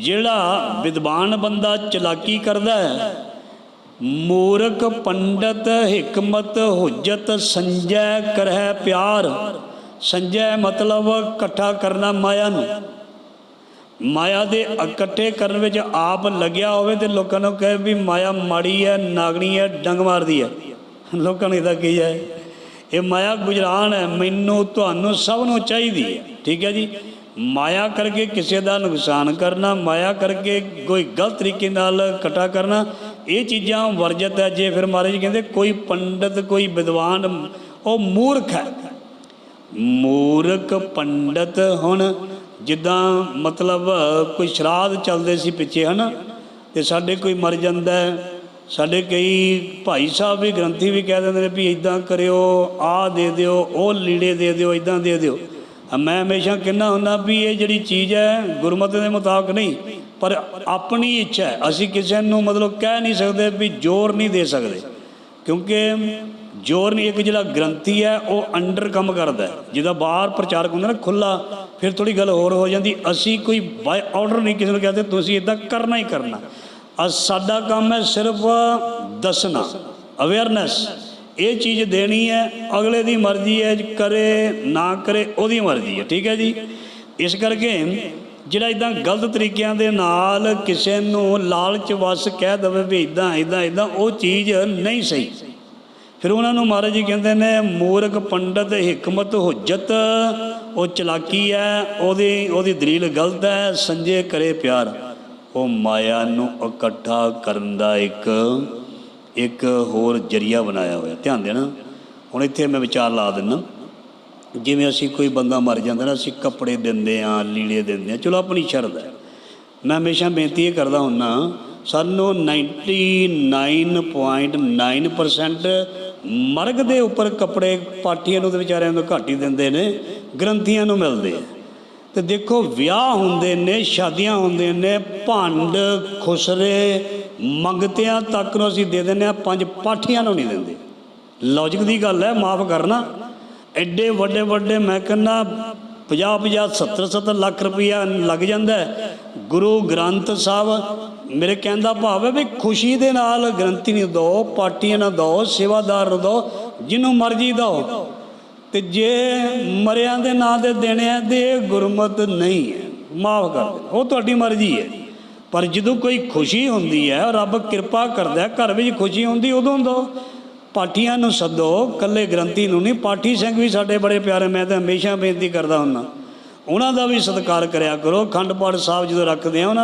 ਜਿਹੜਾ ਵਿਦਵਾਨ ਬੰਦਾ ਚਲਾਕੀ ਕਰਦਾ ਹੈ, ਮੂਰਖ ਪੰਡਤ ਹਕਮਤ ਹੁਜਤ ਸੰਜੈ ਕਰਹਿ ਪਿਆਰ। ਸੰਜੈ ਮਤਲਬ ਇਕੱਠਾ ਕਰਨਾ ਮਾਇਆ ਨੂੰ। ਮਾਇਆ ਦੇ ਇਕੱਠੇ ਕਰਨ ਵਿੱਚ ਆਪ ਲੱਗਿਆ ਹੋਵੇ ਤੇ ਲੋਕਾਂ ਨੂੰ ਕਹੇ ਵੀ ਮਾਇਆ ਮਾੜੀ ਹੈ, ਨਾਗਣੀ ਹੈ, ਡੰਗ ਮਾਰਦੀ ਹੈ। ਲੋਕਾਂ ਨੇ ਤਾਂ ਕੀ ਹੈ? ਇਹ ਮਾਇਆ ਗੁਜਰਾਨ ਹੈ, ਮੈਨੂੰ ਤੁਹਾਨੂੰ ਸਭ ਨੂੰ ਚਾਹੀਦੀ ਹੈ। ਠੀਕ ਹੈ ਜੀ? ਮਾਇਆ ਕਰਕੇ ਕਿਸੇ ਦਾ ਨੁਕਸਾਨ ਕਰਨਾ, ਮਾਇਆ ਕਰਕੇ ਕੋਈ ਗਲਤ ਤਰੀਕੇ ਨਾਲ ਇਕੱਠਾ ਕਰਨਾ, ਇਹ ਚੀਜ਼ਾਂ ਵਰਜਿਤ ਹੈ। ਜੇ ਫਿਰ ਮਹਾਰਾਜ ਕਹਿੰਦੇ ਕੋਈ ਪੰਡਤ, ਕੋਈ ਵਿਦਵਾਨ, ਉਹ ਮੂਰਖ ਹੈ। ਮੂਰਖ ਪੰਡਤ ਹੁਣ ਜਿੱਦਾਂ ਮਤਲਬ ਕੋਈ ਸ਼ਰਾਧ ਚੱਲਦੇ ਸੀ ਪਿੱਛੇ, ਹਨ? ਤੇ ਸਾਡੇ ਕੋਈ ਮਰ ਜਾਂਦਾ ਸਾਡੇ ਕਈ ਭਾਈ ਸਾਹਿਬ ਵੀ ਗ੍ਰੰਥੀ ਵੀ ਕਹਿ ਦਿੰਦੇ ਨੇ ਵੀ ਇਦਾਂ ਕਰਿਓ, ਆਹ ਦੇ ਦਿਓ, ਉਹ ਲੀੜੇ ਦੇ ਦਿਓ ਇਦਾਂ ਦੇ ਦਿਓ। ਮੈਂ ਹਮੇਸ਼ਾ ਕਹਿੰਦਾ ਹੁੰਦਾ ਵੀ ਇਹ ਜਿਹੜੀ ਚੀਜ਼ ਹੈ, ਗੁਰਮਤਿ ਦੇ ਮੁਤਾਬਕ ਨਹੀਂ, ਪਰ ਆਪਣੀ ਇੱਛਾ ਹੈ। ਅਸੀਂ ਕਿਸੇ ਨੂੰ ਮਤਲਬ ਕਹਿ ਨਹੀਂ ਸਕਦੇ ਵੀ ਜ਼ੋਰ ਨਹੀਂ ਦੇ ਸਕਦੇ, ਕਿਉਂਕਿ ਜੋਰ ਨਹੀਂ, ਇੱਕ ਜਿਹੜਾ ਗ੍ਰੰਥੀ ਹੈ, ਉਹ ਅੰਡਰ ਕੰਮ ਕਰਦਾ ਜਿਹਦਾ ਬਾਹਰ ਪ੍ਰਚਾਰਕ ਹੁੰਦਾ ਨਾ ਖੁੱਲਾ ਫਿਰ ਥੋੜੀ ਗੱਲ ਹੋਰ ਹੋ ਜਾਂਦੀ, ਅਸੀਂ ਕੋਈ ਬਾਈ ਆਰਡਰ ਨਹੀਂ ਕਿਸੇ ਨੂੰ ਕਹਿੰਦੇ, ਤੁਸੀਂ ਇਦਾਂ ਕਰਨਾ ਹੀ ਕਰਨਾ। ਸਾਡਾ ਕੰਮ ਹੈ ਸਿਰਫ ਦੱਸਣਾ ਅਵੇਅਰਨੈਸ ਇਹ ਚੀਜ਼ ਦੇਣੀ ਹੈ, ਅਗਲੇ ਦੀ ਮਰਜ਼ੀ ਹੈ, ਕਰੇ, ਨਾ ਕਰੇ, ਉਹਦੀ ਮਰਜ਼ੀ ਹੈ, ਠੀਕ ਹੈ ਜੀ? ਇਸ ਕਰਕੇ ਜਿਹੜਾ ਇਦਾਂ ਗਲਤ ਤਰੀਕਿਆਂ ਦੇ ਨਾਲ ਕਿਸੇ ਨੂੰ ਲਾਲਚ ਵਸ ਕਹਿ ਦਵੇ ਵੀ ਇਦਾਂ ਇਦਾਂ ਇਦਾਂ ਉਹ ਚੀਜ਼ ਨਹੀਂ ਸਹੀ। ਫਿਰ ਉਹਨਾਂ ਨੂੰ ਮਹਾਰਾਜ ਜੀ ਕਹਿੰਦੇ ਨੇ, ਮੂਰਖ ਪੰਡਤ ਹਕਮਤ ਹੁਜਤ, ਉਹ ਚਲਾਕੀ ਹੈ, ਉਹਦੀ ਉਹਦੀ ਦਲੀਲ ਗਲਤ ਹੈ, ਸੰਜੇ ਕਰੇ ਪਿਆਰ। ਉਹ ਮਾਇਆ ਨੂੰ ਇਕੱਠਾ ਕਰਨ ਦਾ ਇੱਕ ਇੱਕ ਹੋਰ ਜਰੀਆ ਬਣਾਇਆ ਹੋਇਆ। ਧਿਆਨ ਦੇਣਾ, ਹੁਣ ਇੱਥੇ ਮੈਂ ਵਿਚਾਰ ਲਾ ਦਿੰਦਾ ਜਿਵੇਂ ਅਸੀਂ ਕੋਈ ਬੰਦਾ ਮਰ ਜਾਂਦਾ ਨਾ, ਅਸੀਂ ਕੱਪੜੇ ਦਿੰਦੇ ਆ ਲੀੜੇ ਦਿੰਦੇ ਆ ਚਲੋ ਆਪਣੀ ਸ਼ਰਧਾ ਹੈ। ਮੈਂ ਹਮੇਸ਼ਾ ਬੇਨਤੀ ਇਹ ਕਰਦਾ ਹੁੰਨਾ, ਸਾਨੂੰ 99.9% ਮਰਗ ਦੇ ਉੱਪਰ ਕੱਪੜੇ ਪਾਠੀਆਂ ਨੂੰ ਤੇ ਵਿਚਾਰਿਆਂ ਨੂੰ ਘੱਟ ਹੀ ਦਿੰਦੇ ਨੇ, ਗ੍ਰੰਥੀਆਂ ਨੂੰ ਮਿਲਦੇ ਆ। ਤੇ ਦੇਖੋ, ਵਿਆਹ ਹੁੰਦੇ ਨੇ, ਸ਼ਾਦੀਆਂ ਹੁੰਦੇ ਨੇ, ਭੰਡ, ਖੁਸਰੇ ਮੰਗਤਿਆਂ ਤੱਕ ਨੂੰ ਅਸੀਂ ਦੇ ਦਿੰਦੇ ਆ ਪੰਜ ਪਾਠੀਆਂ ਨੂੰ ਨਹੀਂ ਦਿੰਦੇ। ਲੌਜਿਕ ਦੀ ਗੱਲ ਹੈ, ਮਾਫ ਕਰਨਾ। ਐਡੇ ਵੱਡੇ ਵੱਡੇ ਮੈਂ ਕਹਿੰਦਾ 50 50 70 70 ਲੱਖ ਰੁਪਈਆ ਲੱਗ ਜਾਂਦਾ ਗੁਰੂ ਗ੍ਰੰਥ ਸਾਹਿਬ ਮੇਰੇ ਕਹਿਣ ਦਾ ਭਾਵ ਹੈ ਵੀ ਖੁਸ਼ੀ ਦੇ ਨਾਲ ਗ੍ਰੰਥੀ ਨੂੰ ਦੋ ਪਾਰਟੀਆਂ ਨੂੰ ਦੋ, ਸੇਵਾਦਾਰ ਨੂੰ ਦੋ, ਜਿਹਨੂੰ ਮਰਜ਼ੀ ਦੋ ਤੇ ਜੇ ਮਰਿਆਂ ਦੇ ਨਾਂ ਦੇ ਦੇਣੇ ਆ, ਤੇ ਗੁਰਮਤ ਨਹੀਂ ਹੈ। ਮਾਫ ਕਰ ਉਹ ਤੁਹਾਡੀ ਮਰਜ਼ੀ ਹੈ। ਪਰ ਜਦੋਂ ਕੋਈ ਖੁਸ਼ੀ ਹੁੰਦੀ ਹੈ, ਰੱਬ ਕਿਰਪਾ ਕਰਦਾ ਘਰ ਵਿੱਚ ਖੁਸ਼ੀ ਹੁੰਦੀ, ਉਦੋਂ ਦੋ ਪਾਠੀਆਂ ਨੂੰ ਸੱਦੋ ਕੱਲੇ ਗ੍ਰੰਥੀ ਨੂੰ ਨਹੀਂ, ਪਾਠੀ ਸਿੰਘ ਵੀ ਸਾਡੇ ਬੜੇ ਪਿਆਰੇ, ਮੈਂ ਤਾਂ ਹਮੇਸ਼ਾ ਬੇਨਤੀ ਕਰਦਾ ਹੁੰਦਾ। ਉਹਨਾਂ ਦਾ ਵੀ ਸਤਿਕਾਰ ਕਰਿਆ ਕਰੋ। ਖੰਡ ਪਾਠ ਸਾਹਿਬ ਜਦੋਂ ਰੱਖਦੇ ਆ, ਉਹਨਾਂ